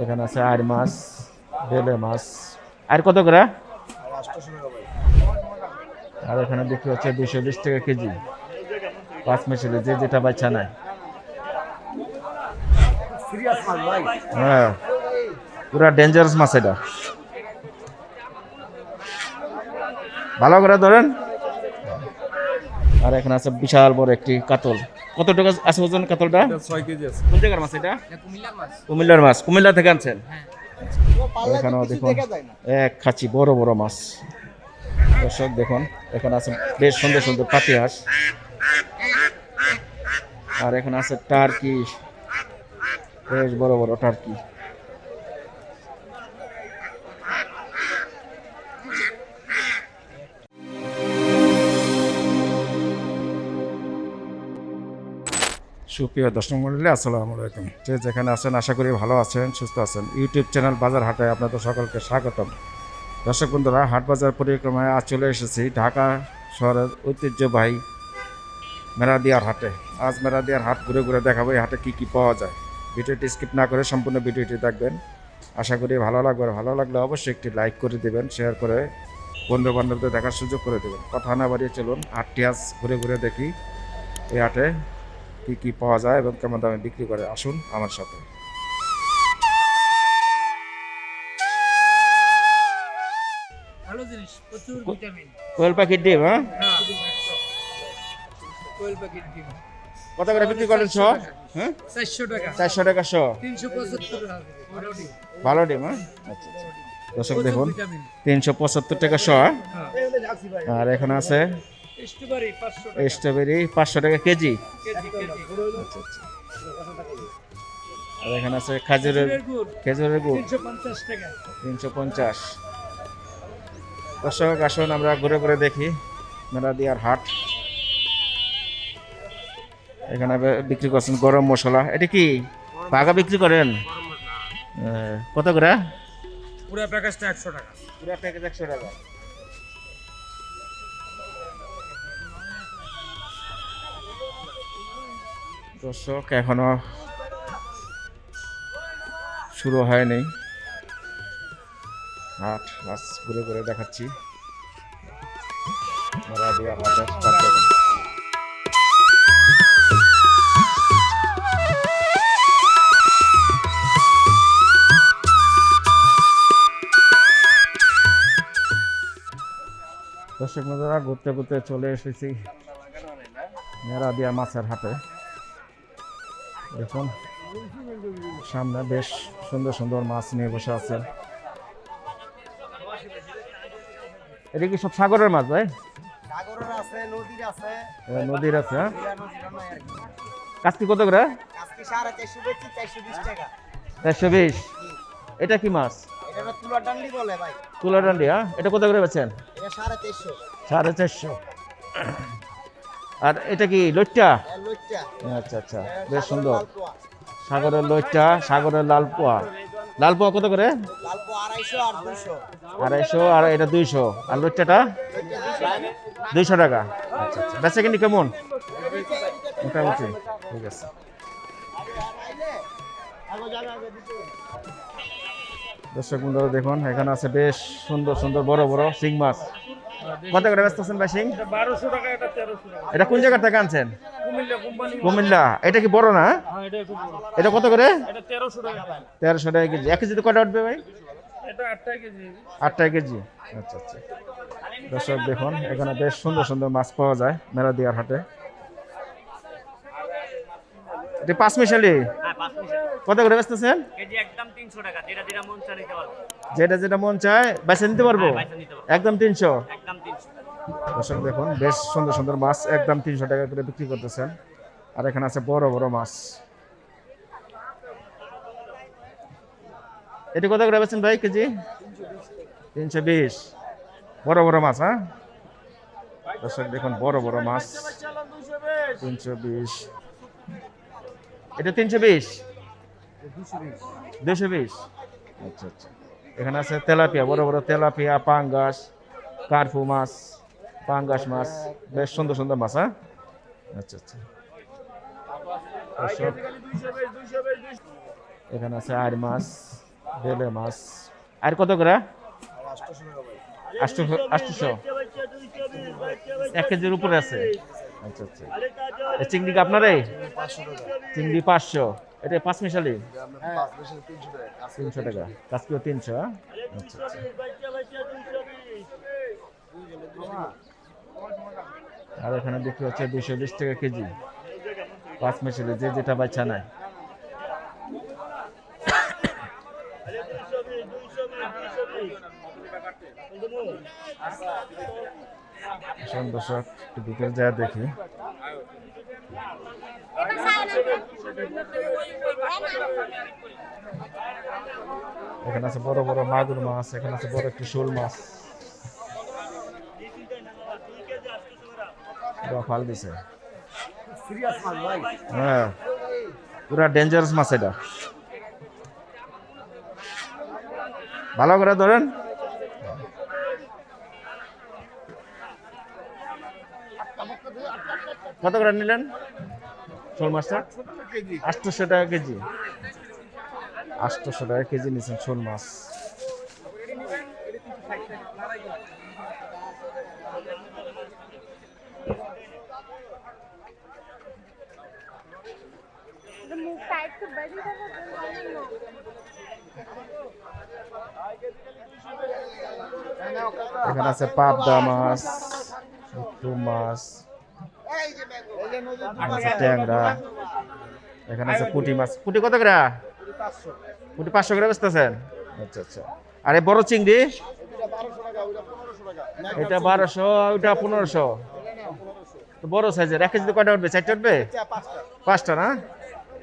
এখানে আছে আর মাছ বেলে মাছ আর কত করে? আর এখানে বিক্রি হচ্ছে দুশো বিশ টাকা কেজি। পাঁচ মিশালি যে যেটা বাচ্চা নাই হ্যাঁ। পুরা ডেঞ্জারাস মাছ এটা। ভালো করে ধরেন। আর এখানে আছে বিশাল বড় একটি কাতল। কত টাকা আছে ওজন কাতলটা? ছয় কেজি আছে। কোন জায়গার মাছ এটা? কুমিল্লার মাছ। কুমিল্লা থেকে আনছেন? এখানেও দেখুন এক খাচ্ছি বড় বড় মাছ। দর্শক দেখুন এখানে আছে বেশ সুন্দর সুন্দর পাতি হাঁস। আর এখানে আছে টার্কি। বেশ বড় বড় টার্কি। সুপ্রিয় দর্শক মন্ডলী, আসসালামু আলাইকুম। যে যেখানে আছেন, আশা করি ভালো আছেন, সুস্থ আছেন। ইউটিউব চ্যানেল বাজার হাটে আপনাদের সকলকে স্বাগতম। দর্শক বন্ধুরা, হাট বাজার পরিক্রমায় আজ চলে এসেছি ঢাকা শহরের ঐতিহ্যবাহী মেরাদিয়ার হাটে। আজ মেরাদিয়ার হাট ঘুরে ঘুরে দেখাবো এই হাটে কী কী পাওয়া যায়। ভিডিওটি স্কিপ না করে সম্পূর্ণ ভিডিওটি দেখবেন। আশা করি ভালো লাগবে। ভালো লাগলে অবশ্যই একটি লাইক করে দেবেন, শেয়ার করে বন্ধু বান্ধবদের দেখার সুযোগ করে দেবেন। কথা না বাড়িয়ে চলুন, হাটটি আজ ঘুরে ঘুরে দেখি এই হাটে। কি কি পাওয়া যায় এবং কেমন দামে বিক্রি করে আসুন আমার সাথে। ভালো জিনিস প্রচুর ভিটামিন। কোয়েল পাখির ডিম হ্যাঁ? কোয়েল পাখির ডিম। কত করে বিক্রি করেন শ? হ্যাঁ? চারশো টাকা। চারশো টাকা শ? তিনশো পঁচাত্তর ভালো ডিম হ্যাঁ? আচ্ছা আচ্ছা। দর্শক দেখুন তিনশো পঁচাত্তর টাকা শ হ্যাঁ? হ্যাঁ। আর এখানে আছে স্ট্রবেরি পাঁচশো টাকা। কেজি। আর এখানে আছে খাজুরের খেজুরের গুড়। তিনশো পঞ্চাশ দর্শক আসুন আমরা ঘুরে ঘুরে দেখি মেরাদিয়ার হাট। এখানে বিক্রি করছেন গরম মশলা। এটা কি? পাকা বিক্রি করেন? কত করে? পুরো প্যাকেজটা একশো টাকা। পুরো প্যাকেজ একশো টাকা। দর্শক, এখনও শুরু হয়নি। হাট আজ ঘুরে ঘুরে দেখাচ্ছি। দর্শক বন্ধুরা, ঘুরতে ঘুরতে চলে এসেছি। মেরাদিয়া মাছের হাটে। দেখুন সামনে বেশ সুন্দর সুন্দর মাছ নিয়ে বসে আছে। এটা কি সব সাগরের মাছ ভাই? নদীর আছে। হ্যাঁ? নদীর কি। কাস্তি কত করে? চারশো বিশ এটা কি মাছ? তুলা ডান্ডি হ্যাঁ? এটা কত করে বেছেন সাড়ে চারশো। সাড়ে চারশো। আর এটা কি লইট্টা? আচ্ছা আচ্ছা বেশ সুন্দর। সাগরের লইট্টা সাগরের লাল পোয়া লাল পোয়া কত করে? লাল আড়াইশো আর আড়াইশো আর এটা দুইশো। আর লইট্টাটা? দুইশো টাকা। আচ্ছা আচ্ছা। বেচা কিনি কেমন? মোটামুটি। ঠিক আছে। দর্শক বন্ধুরা দেখুন এখানে আছে বেশ সুন্দর সুন্দর বড় বড় শিং মাছ। কত করে ব্যস্ত আছেন ভাই শিং এটা তেরোশো টাকা। এটা কোন জায়গা থেকে আনছেন? কুমিল্লা এটা কি বড় না? হ্যাঁ এটা খুব বড়। এটা কত করে? তেরোশো টাকা কেজি। এক কেজিতে কটা উঠবে ভাই? এটা আটটা কেজি। কেজি। আচ্ছা আচ্ছা। দর্শক দেখুন এখানে বেশ সুন্দর সুন্দর মাছ পাওয়া যায় মেরাদিয়ার হাটে। এটা পাঁচ মিশালি? কত করে বেচতেছেন কেজি একদম তিনশো টাকা যেটা যেটা মন চা পারব। যেটা যেটা মন চায় বেছে নিতে পারব? তিনশো? একদম তিনশো। দর্শক দেখুন বেশ সুন্দর সুন্দর মাছ একদম তিনশো টাকা করে বিক্রি করতেছেন। আর এখানে আছে বড় বড় মাছ। এটি কত করে বেছেন ভাই কেজি? তিনশো বিশ। বড় বড় মাছ হ্যাঁ? দর্শক দেখুন বড় বড় মাছ। তিনশো বিশ। এটা তিনশো বিশ? দুশো বিশ। আচ্ছা আচ্ছা। এখানে আছে তেলাপিয়া বড় বড় তেলাপিয়া পাঙ্গাস কার্ফু মাছ পাঙ্গাস মাছ বেশ সুন্দর সুন্দর মাছ হ্যাঁ? আচ্ছা আচ্ছা। এখানে আছে আর মাছ বেলে মাছ। আর কত করে? আটশোশো এক কেজির উপরে আছে। আচ্ছা আচ্ছা। চিংড়ি আপনারই? চিংড়ি পাঁচশো। এটা পাঁচ মিশালি? তিনশো টাকা। কাজকেও তিনশো হ্যাঁ? আচ্ছা। আর এখানে বিক্রি হচ্ছে দুশো বিশ টাকা কেজি। পাঁচ মিশালি, যে যেটা বাচ্চা আসুন দর্শক যা দেখি। এখানে আছে বড় বড় মাগুর মাছ এখানে আছে বড় একটি শোল মাছ ফাল দিছে হ্যাঁ পুরা ডেঞ্জারাস মাছ এটা ভালো করে ধরেন কত করে নিলেন শোল মাছটা? আটশোশো টাকা কেজি। আটশোশো টাকা কেজি। নিয়েছেন শোল মাছ। এখানে আছে পাবদা মাছ মাছ। ট্যাংরা এখানে আছে পুঁটি মাছ। পুঁটি কত করে? পুঁটি পাঁচশো করে বেচতেছেন? আচ্ছা আচ্ছা। আর বড় চিংড়ি? এটা বারোশো ওইটা পনেরোশো। বড় সাইজের। এক কেজিতে কয়টা উঠবে? চারটা উঠবে? পাঁচটা না?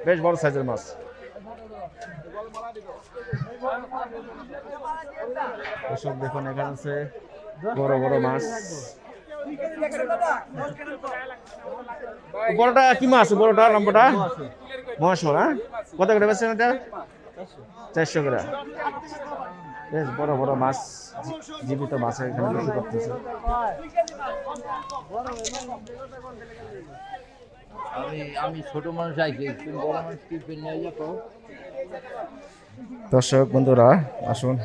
বেশ বড় সাইজের মাছ। এসব দেখুন এখানে আছে বড় বড় মাছ। বড়টা কি মাছ বড়টা লম্বটা মহাশো হ্যাঁ? কত করে বেচছেন এটা? চারশো করে। বেশ বড় বড় মাছ জীবিত মাছ এখানে বিক্রি করতেছে। আমি আমি ছোট মানুষ আইছি বড় মানুষ কি দর্শক বন্ধুরা আসুন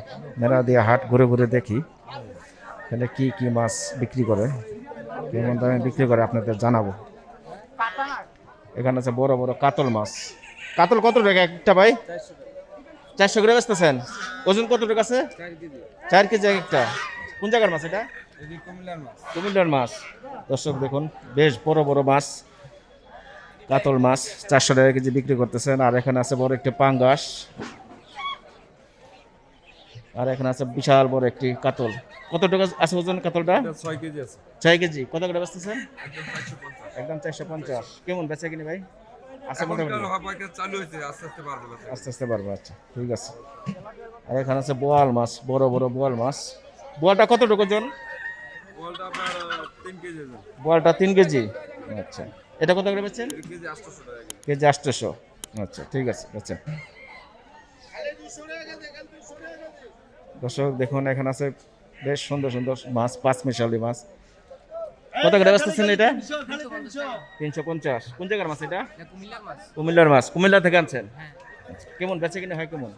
মেলা দিয়ে হাট ঘুরে ঘুরে দেখি এখানে কি কি মাছ বিক্রি করে। কেমন দামে বিক্রি করে আপনাদের জানাব। এখানে আছে বড় বড় কাতল মাছ। কাতল কত টাকা একটা ভাই? চারশো করে বেচতেছেন। ওজন কত টাকা আছে? চার কেজি এক একটা। কোন জায়গার মাছ এটা? কুমিল্লার মাছ। দর্শক দেখুন, বেশ বড় বড় মাছ। কাতল মাছ, চারশো টাকা কেজি বিক্রি করতেছেন। আর এখানে আছে বড় একটি পাঙ্গাস। আর এখানে আছে বিশাল বড় একটি কাতল। কত টাকা আছে ওজন কাতলটা? ছয় কেজি আছে। ছয় কেজি। কত করে বেচতেছেন একদম চারশো পঞ্চাশ। কেমন বেচা কিনি ভাই? আছে মোটামুটি? চালু হয়েছে আস্তে আস্তে পারব আস্তে আস্তে পারব আচ্ছা ঠিক আছে। আর এখানে আছে বোয়াল মাছ বড় বড় বোয়াল মাছ। বোয়ালটা কত টাকা ওজন? বোয়ালটা তিন কেজি আচ্ছা। এটা কত করে বেচছেন? কেজি আটশোশো কেজি আটশোশো। আচ্ছা ঠিক আছে আচ্ছা। দর্শক দেখুন এখানে আছে বেশ সুন্দর সুন্দর মাছ পাঁচ মিশালি মাছ। কত করে বেচতেছেন এটা? তিনশো পঞ্চাশ। কোন জায়গার মাছ এটা? কুমিল্লার মাছ। কুমিল্লা থেকে আনছেন? কেমন বেচে কিনে হয় কেমন?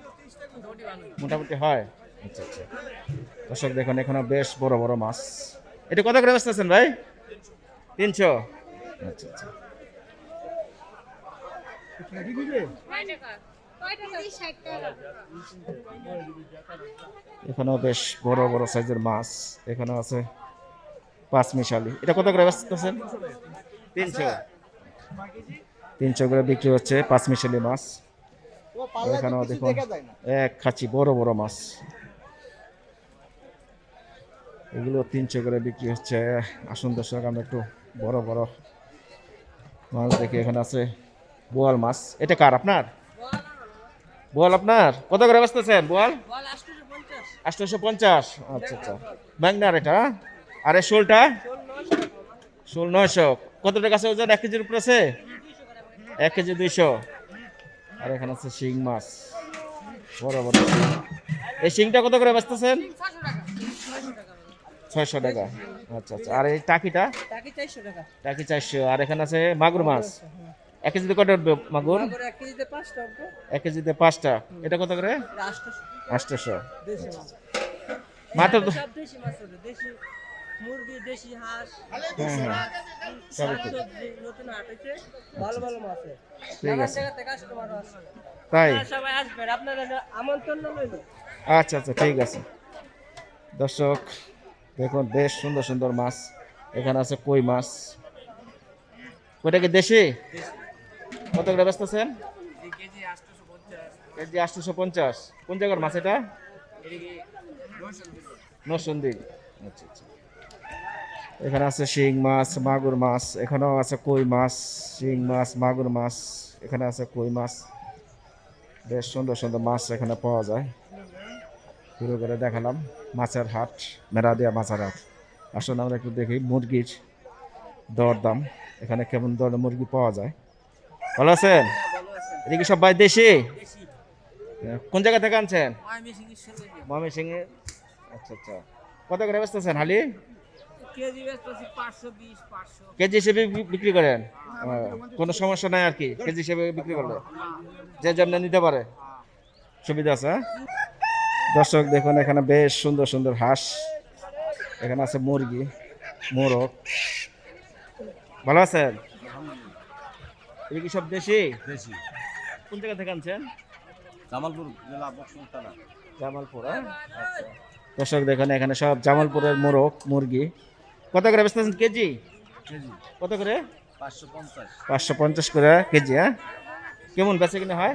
মোটামুটি হয়। আচ্ছা আচ্ছা। দর্শক দেখুন এখানে বেশ বড় বড় মাছ। এটা কত করে বেচতেছেন ভাই? তিনশো। আচ্ছা আচ্ছা। কয় টাকা কয় টাকা 60 টাকা এখানেও বেশ বড় বড় সাইজের মাছ এখানে আছে পাঁচ মিশালি। এটা কত করে বেচতেছেন? তিনশো। তিনশো করে বিক্রি হচ্ছে পাঁচ মিশালি মাছ। এখানেও দেখুন দেখা এক খাচ্ছি বড় বড় মাছ। এগুলো তিনশো করে বিক্রি হচ্ছে। আসুন দর্শক আমরা একটু বড় বড় মাছ দেখি। এখানে আছে বোয়াল মাছ। এটা কার আপনার? বোয়াল আপনার কত করে বেচতেছেন? বোয়াল আটশোশো পঞ্চাশ। আচ্ছা আচ্ছা। ব্যাংনার এটা হ্যাঁ? আর শোলটা? শোল নয়শো। কত টাকা আছে ওজন? এক কেজির উপরে আছে? এক কেজি দুইশো। আর এখানে আছে শিং মাছ। বড় বড় এই শিংটা কত করে বেচতেছেন? ছয়শো টাকা। আচ্ছা আচ্ছা। আর এই টাকিটা? টাকি চারশো টাকা। টাকি চারশো। আর এখানে আছে মাগুর মাছ। এক কেজিতে কটা উঠবে মাগুর? এক কেজিতে পাঁচটা এটা কত করে? আটশোশো মাত্র মুরগি দেশি হাঁস। হ্যাঁ হ্যাঁ। নতুন ভালো ভালো মাছ ঠিক আছে। তাই? সবাই আসবেন আপনারা আমন্ত্রণ রইল আচ্ছা আচ্ছা ঠিক আছে। দর্শক দেখুন বেশ সুন্দর সুন্দর মাছ। এখানে আছে কই মাছ? ওইটা কি দেশি। কত করে বেচতেছেন কেজি আটশোশো পঞ্চাশ। কোন জায়গার মাছ এটা? নরসন্দী আচ্ছা আচ্ছা। এখানে আছে শিং মাছ, মাগুর মাছ, এখানেও আছে কই মাছ, শিং মাছ, মাগুর মাছ, এখানে আছে কই মাছ। বেশ সুন্দর সুন্দর মাছ এখানে পাওয়া যায়। শুরু করে দেখালাম মাছের হাট, মেরাদিয়া মাছের হাট। আসলে আমরা একটু দেখি মুরগির দর দাম এখানে কেমন দরে মুরগি পাওয়া যায়। ভালো আছেন? এদিকে সব ভাই দেশি? কোন জায়গা থেকে আনছেন? মমি সিং আচ্ছা আচ্ছা। কত করে বেচতেছেন, হালি? কেজি হিসেবে বিক্রি করেন? কোনো সমস্যা নাই আর কি, কেজি হিসেবে বিক্রি করলে। যে যেমন নিতে পারে। সুবিধা আছে হ্যাঁ? দর্শক, দেখুন, এখানে বেশ সুন্দর সুন্দর হাঁস। এখানে আছে মুরগি, মোরগ। ভালো আছেন? এই কি সব দেশি? দেশি। কোন জায়গা থেকে আনছেন? জামালপুর জেলা বক্সিং থানা। জামালপুর হ্যাঁ? দর্শক দেখুন এখানে সব জামালপুরের মোরগ মুরগি। কত করে বেচতেছেন কেজি? কেজি। কত করে? পাঁচশো পঞ্চাশ। পাঁচশো পঞ্চাশ করে কেজি হ্যাঁ? কেমন বেচে কিনা হয়?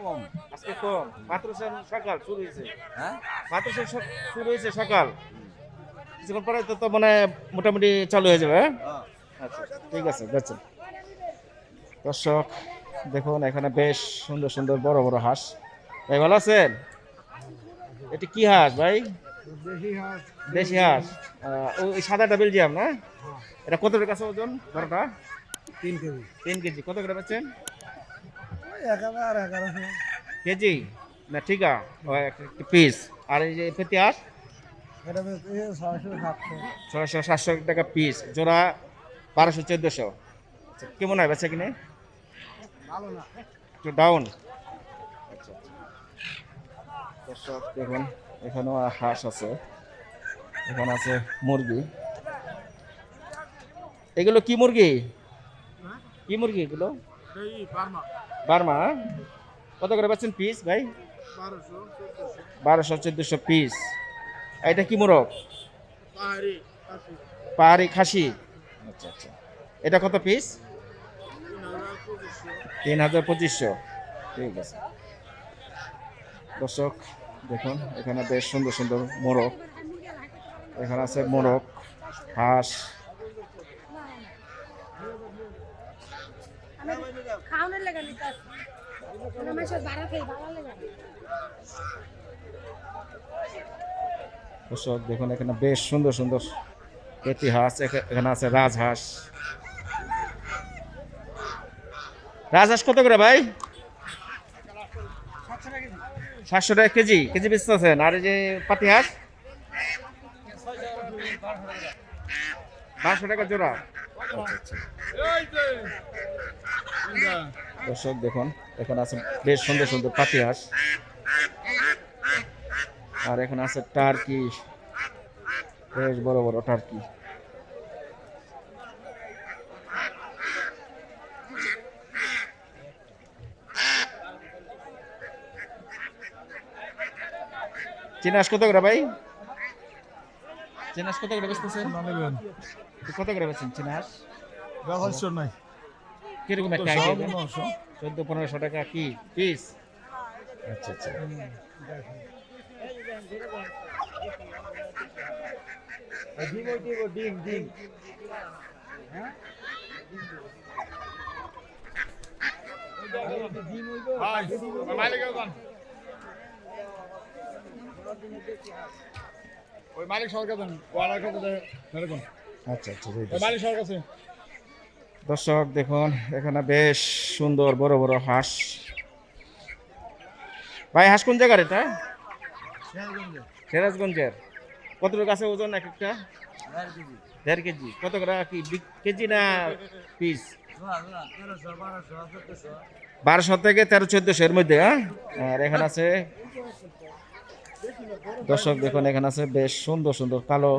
কম। আজকে কম। মাত্র সকাল শুরু হয়েছে। হ্যাঁ? মাত্র শুরু হয়েছে সকাল। কিছুক্ষণ পরে তো তো মানে মোটামুটি চালু হয়ে যাবে হ্যাঁ? আচ্ছা ঠিক আছে বেচেন দর্শক দেখুন এখানে বেশ সুন্দর সুন্দর বড় বড় হাঁস। ভাই ভালো আছেন? এটি কি হাঁস ভাই? দেশি হাঁস। ওই সাদাটা বেলজিয়াম না? এটা কত টাকা আছে ওজন বড়টা তিন কেজি। তিন কেজি। কত করে এগারোশো কেজি? না ঠিক আছে। পিস আর এই যে পেতি হাঁস? ছয়শো সাতশো। টাকা পিস জোড়া বারোশো চোদ্দোশো। আচ্ছা কেমন হয় বেচা কিনে? একটু ডাউন আচ্ছা আচ্ছা। দর্শক দেখুন এখানেও হাঁস আছে। এখানে আছে মুরগি। এগুলো কি মুরগি? কি মুরগি এগুলো? বার্মা। হ্যাঁ? কত করে পাচ্ছেন পিস ভাই? বারোশো চোদ্দোশো। পিস এটা কি মোরগ? পাহাড়ি খাসি। আচ্ছা আচ্ছা। এটা কত পিস তিন হাজার পঁচিশশো। ঠিক আছে। দর্শক, দেখুন, এখানে বেশ সুন্দর সুন্দর মোরগ। এখানে আছে মোরগ, হাঁস। দর্শক, দেখুন, এখানে বেশ সুন্দর সুন্দর পেটি হাঁস এখা- এখানে আছে রাজহাঁস। রাজহাঁস কত করে ভাই? সাতশো টাকা কেজি কেজি বেচতে আছেন। আর এই যে পাতি হাঁস? বারোশো টাকা জোড়া। আচ্ছা আচ্ছা। দর্শক, দেখুন, এখন আছে বেশ সুন্দর সুন্দর পাতি হাঁস। আর এখন আছে টার্কি বেশ বড় বড় টার্কি চিনাস কত করে ভাই? চিনাস কত করে বেচতেছেন? কত করে বেচছেন চিনাস? ব্যবহার নাই। কীরকম একটা আইডিয়া চোদ্দ পনেরোশো টাকা কি? পিস? আচ্ছা আচ্ছা। ডিম ডিম ওই মালিক সরকার দেন ওয়ালার কাছে এরকম আচ্ছা আচ্ছা ওই মালিক সরকার কাছে। দর্শক দেখুন এখানে বেশ সুন্দর বড় বড় হাঁস। ভাই হাঁস কোন জায়গার এটা? সিরাজগঞ্জের। কতটুকু আছে ওজন এক একটা? দেড় কেজি। কত করে কি কেজি না পিস? বারোশো থেকে তেরো চোদ্দশো এর মধ্যে হ্যাঁ? আর এখানে আছে দর্শক দেখুন এখানে আছে বেশ সুন্দর সুন্দর কালো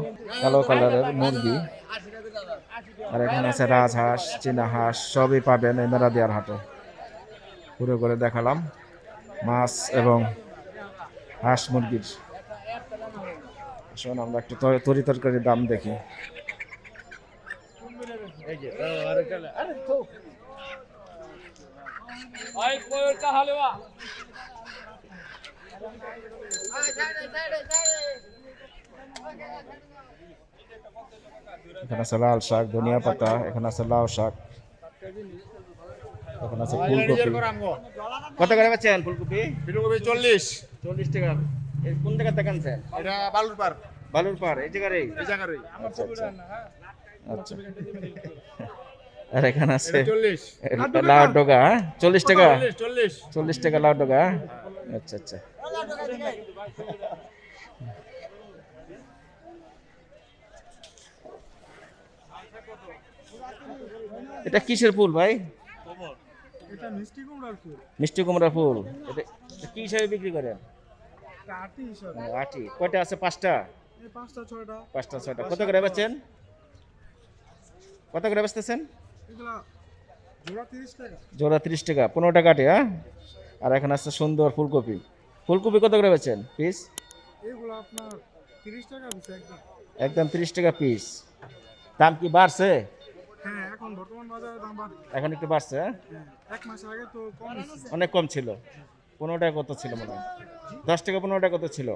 কালো কালারের মুরগি। আর এখানে আছে রাজহাঁস চীনা হাঁস সবই পাবেন এই মেরাদিয়ার হাটে। ঘুরে ঘুরে দেখালাম মাছ এবং হাঁস মুরগির। শোন আমরা একটু তরি- তরি তরকারির দাম দেখি। এখানে আছে লাল শাক ধনিয়া পাতা এখানে আছে লাউ শাক এখানে আছে ফুলকপি। কত করে পাচ্ছেন ফুলকপি? ফুলকপি চল্লিশ। চল্লিশ টাকা। কোন জায়গা আনছেন এটা বালুর পার বালুর পার এই জায়গার এই? এই জায়গারই আচ্ছা আচ্ছা। আচ্ছা আর এখানে আছে লাউ ডগা হ্যাঁ? চল্লিশ টাকা? চল্লিশ চল্লিশ। চল্লিশ টাকা লাউ ডগা হ্যাঁ? আচ্ছা আচ্ছা। এটা কিসের ফুল ভাই? মিষ্টি কুমড়ার ফুল। মিষ্টি কুমড়া ফুল। এটা কি হিসাবে বিক্রি করেন? আটি কয়টা আছে? পাঁচটা? পাঁচটা ছয়টা। কত করে বেচেন কত করে বেচতেছেন? জোড়া তিরিশ টাকা। পনেরো টাকা। আটি হ্যাঁ? আর এখানে আছে সুন্দর ফুলকপি। ফুলকপি কত করে বেচেন পিস? একদম। তিরিশ টাকা পিস। দাম কি বাড়ছে? হ্যাঁ এখন একটু বাড়ছে হ্যাঁ? অনেক কম ছিল। পনেরো টাকা কত ছিল মনে হয়? দশ টাকা পনেরো টাকা কত ছিল?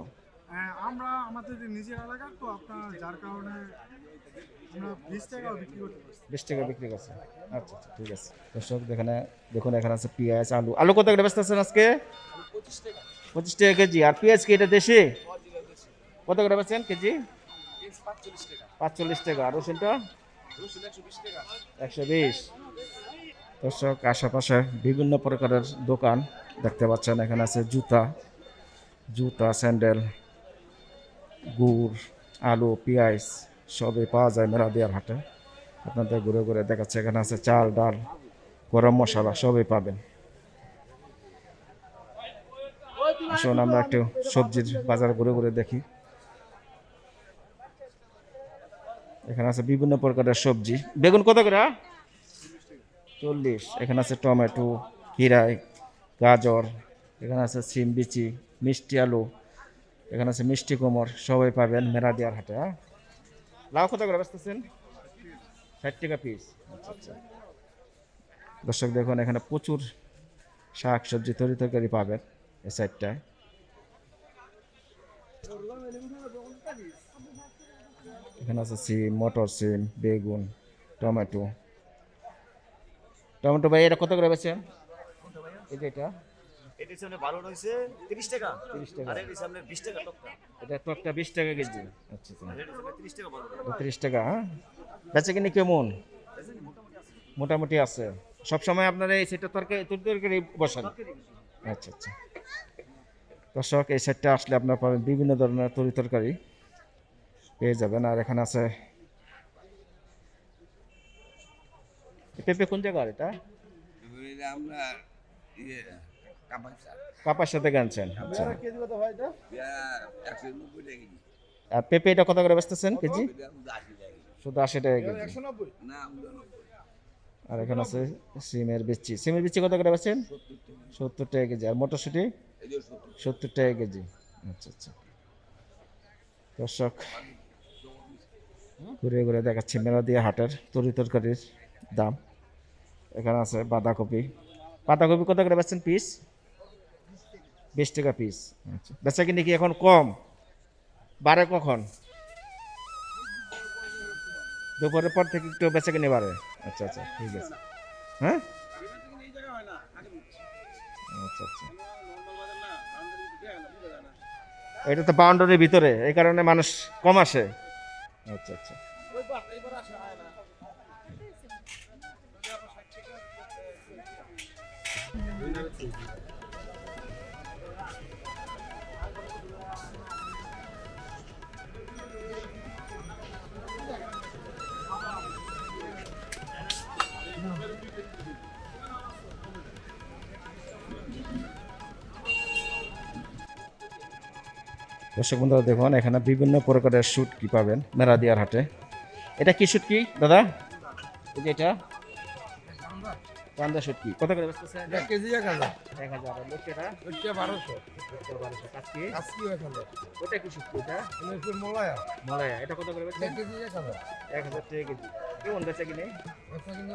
হ্যাঁ, আমরা আমাদের যে নিজের এলাকা তো আপনার যার কারণে আমরা বিশ টাকাও বিক্রি করতে পারছি। বিশ টাকা বিক্রি করছে। আচ্ছা আচ্ছা ঠিক আছে। দর্শক এখানে দেখুন এখানে আছে পেঁয়াজ আলু। আলু কত করে ব্যস্ত আছেন আজকে? পঁচিশ টাকা কেজি। আর পেঁয়াজ কি এটা দেশি? কত করে বেচছেন কেজি? পাঁচচল্লিশ টাকা। আর রসুনটা? একশো বিশ। দর্শক, আশেপাশে বিভিন্ন প্রকারের দোকান দেখতে পাচ্ছেন। এখানে আছে জুতা জুতা, স্যান্ডেল, গুড়, আলু, পেঁয়াজ, সবই পাওয়া যায় মেরাদিয়ার হাটে। আপনাদের ঘুরে ঘুরে দেখাচ্ছে, এখানে আছে চাল, ডাল, গরম মশলা, সবই পাবেন। আসুন, আমরা একটু সবজির বাজার ঘুরে ঘুরে দেখি। এখানে আছে বিভিন্ন প্রকারের সবজি। বেগুন কত করে চল্লিশ, এখানে আছে টমেটো, হিরাই, গাজর, এখানে আছে সিম, বিচি, মিষ্টি আলু, এখানে আছে মিষ্টি কোমর সবাই পাবেন মেরাদিয়ার হাটে হ্যাঁ? লাউ কত করে বেচতেছেন? ষাট টাকা পিস আচ্ছা আচ্ছা। দর্শক, দেখুন, এখানে প্রচুর শাক সবজি তরি তরকারি পাবেন এই সাইডটায় এখানে আছে সিম, মটর সিম, বেগুন, টমেটো। টমেটো ভাই এটা কত করে এই যে এটা। এটির সামনে ভালো রয়েছে তিরিশ টাকা। তিরিশ টাকা। আর সামনে এটা টকটা বিশ টাকা কেজি। আচ্ছা আচ্ছা। টাকা ভালো তিরিশ টাকা হ্যাঁ? বেচা কিনি কেমন? মোটামুটি আছে। সব সময় আপনারা এই সেটটা তরকারি তরকারি বসান। আচ্ছা আচ্ছা। দর্শক এই সেটটা আসলে আপনার পাবেন বিভিন্ন ধরনের তরি তরকারি। পেয়ে যাবেন। আর এখানে আছে পেঁপে কোন জায়গার এটা? আমরা ইয়ে কাপার সাথে গানছেন আচ্ছা। হয় আর পেঁপে এটা কত করে বেচতেছেন কেজি? শুধু আশি টাকা কেজি। আর এখানে আছে সিমের বিচি। সিমের বিচি কত করে বেচেন? সত্তর টাকা কেজি। আর মটরশুঁটি? সত্তর টাকা। কেজি। আচ্ছা আচ্ছা। দর্শক ঘুরে ঘুরে দেখাচ্ছি মেলাদিয়া হাটের তরি তরকারির দাম। এখানে আছে বাঁধাকপি। বাঁধাকপি কত করে বেচছেন পিস বিশ টাকা পিস আচ্ছা বেচা কিনে কি এখন কম? বাড়ে কখন? দুপুরের পর থেকে একটু বেচা কিনে বাড়ে। আচ্ছা আচ্ছা ঠিক আছে। হ্যাঁ? আচ্ছা আচ্ছা। এটা তো বাউন্ডারির ভিতরে, এই কারণে মানুষ কম আসে। আচ্ছা আচ্ছা। দর্শক বন্ধুরা, দেখুন, এখানে বিভিন্ন প্রকারের কি পাবেন মেরাদিয়ার হাটে। এটা কি কি, দাদা? এটা। পান্দা শুট কি কত করে এক কেজি এক হাজার। এক হাজার। আর লোকেরা ওইটা বারোশো। বারোশো। এক হাজার। ওটা কি এটা? উনিশশো মলায়া। মলায়া। এটা কত করে এক কেজি এক হাজার। এক হাজার টাকা কেজি। কেমন বেচা কিনে?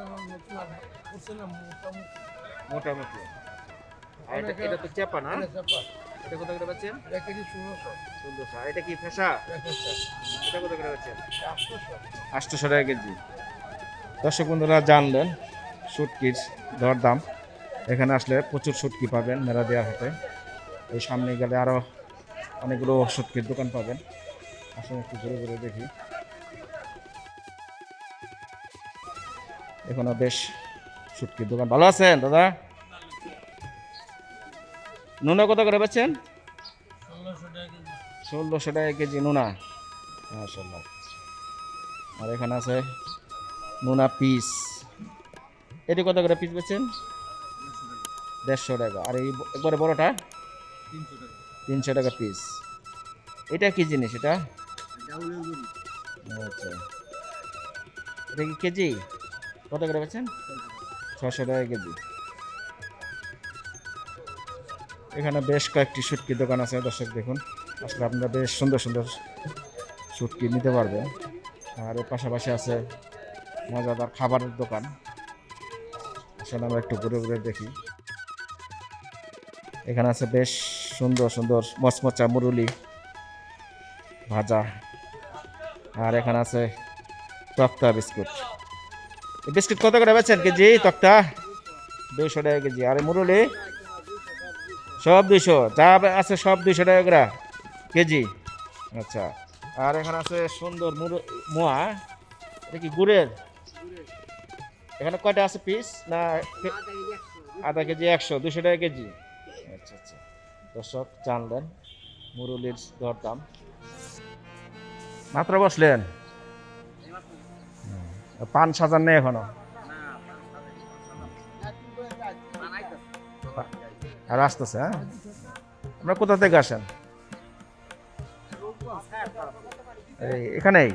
আমার নতুন করছে না মোটামুটি। মোটামুটি আর এটা এটা তো চেপা না? চাপা এটা কত করে বেচছেন এক কেজি ষোলোশো। ষোলোশো। এটা কি ফেসা? এটা কত করে বেচছেন আটশোশো। আটশোশো টাকা কেজি। দর্শক বন্ধুরা জানলেন শুটকির দর দাম। এখানে আসলে প্রচুর শুটকি পাবেন মেলা দেওয়ার হাতে। এই সামনে গেলে আরও অনেকগুলো শুটকির দোকান পাবেন। আসলে একটু ঘুরে ঘুরে দেখি। এখানে বেশ শুটকির দোকান। ভালো আছেন, দাদা? নুনা কত করে পাচ্ছেন? ষোলোশো টাকা কেজি নুনা। মাশাল্লাহ আর এখানে আছে নোনা পিস এটি কত করে পিস বেচছেন? দেড়শো টাকা। আর এই একবারে বড়টা? তিনশো টাকা পিস এটা কি জিনিস এটা? আচ্ছা। এটা কি কেজি? কত করে বেচছেন? ছশো টাকা কেজি। এখানে বেশ কয়েকটি সুটকি দোকান আছে, দর্শক দেখুন। আসলে আপনারা বেশ সুন্দর সুন্দর সুটকি নিতে পারবেন। আর এর পাশাপাশি আছে মজাদার খাবারের দোকান। আসলে আমরা একটু ঘুরে ঘুরে দেখি। এখানে আছে বেশ সুন্দর সুন্দর মচমচা মুরুলি ভাজা। আর এখানে আছে তক্তা বিস্কুট। বিস্কুট কত করে বেচেন কেজি? তক্তা? দুইশো টাকা কেজি। আর মুরুলি? সব দুইশো। যা আছে সব দুইশো টাকা করে কেজি। আচ্ছা। আর এখানে আছে সুন্দর মোয়া। এটা কি গুড়ের? এখানে কয়টা আছে পিস না, আধা কেজি একশো, দুশো টাকা কেজি। আচ্ছা আচ্ছা। দর্শক জানলেন মুরুলির দর দাম। মাত্র বসলেন? পান সাজান নেই এখনও? আর আসতেছে হ্যাঁ? আপনারা কোথা থেকে আসেন? এখানেই?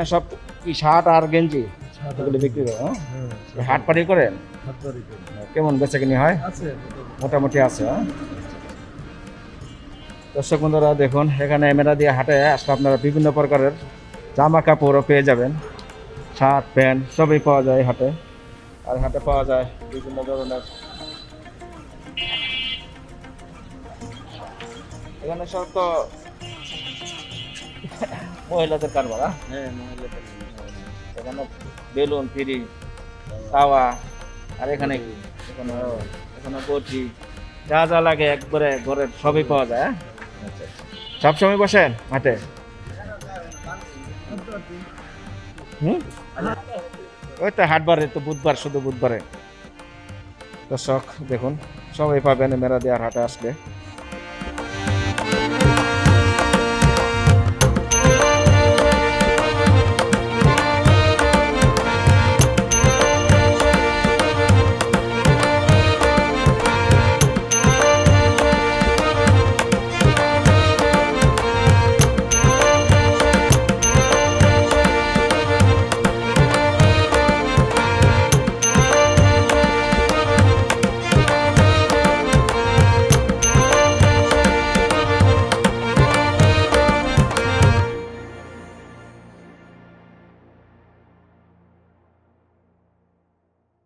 এখানে সব কি শার্ট আর গেঞ্জি? এগুলো বিক্রি করে হ্যাঁ? হাট পাড়ি করেন? কেমন বেচা কিনি হয়? মোটামুটি। আছে হ্যাঁ? দর্শক বন্ধুরা দেখুন এখানে মেলা দিয়ে হাটে আসলে আপনারা বিভিন্ন প্রকারের জামা কাপড়ও পেয়ে যাবেন। শার্ট প্যান্ট সবই পাওয়া যায় হাটে। আর হাটে পাওয়া যায় বিভিন্ন ধরনের। এখানে সব তো মহিলাদের কারবার হ্যাঁ? হ্যাঁ মহিলাদের এখানে বেলুন ফিরি তাওয়া আর এখানে এখানে এখানে বটি যা যা লাগে একবারে ঘরের সবই পাওয়া যায় হ্যাঁ? আচ্ছা সব সময় বসেন মাঠে। হুম? ওই তো হাটবারে তো বুধবার শুধু বুধবারে। দর্শক দেখুন সবাই পাবেন মেরা দেওয়ার হাটে আসলে।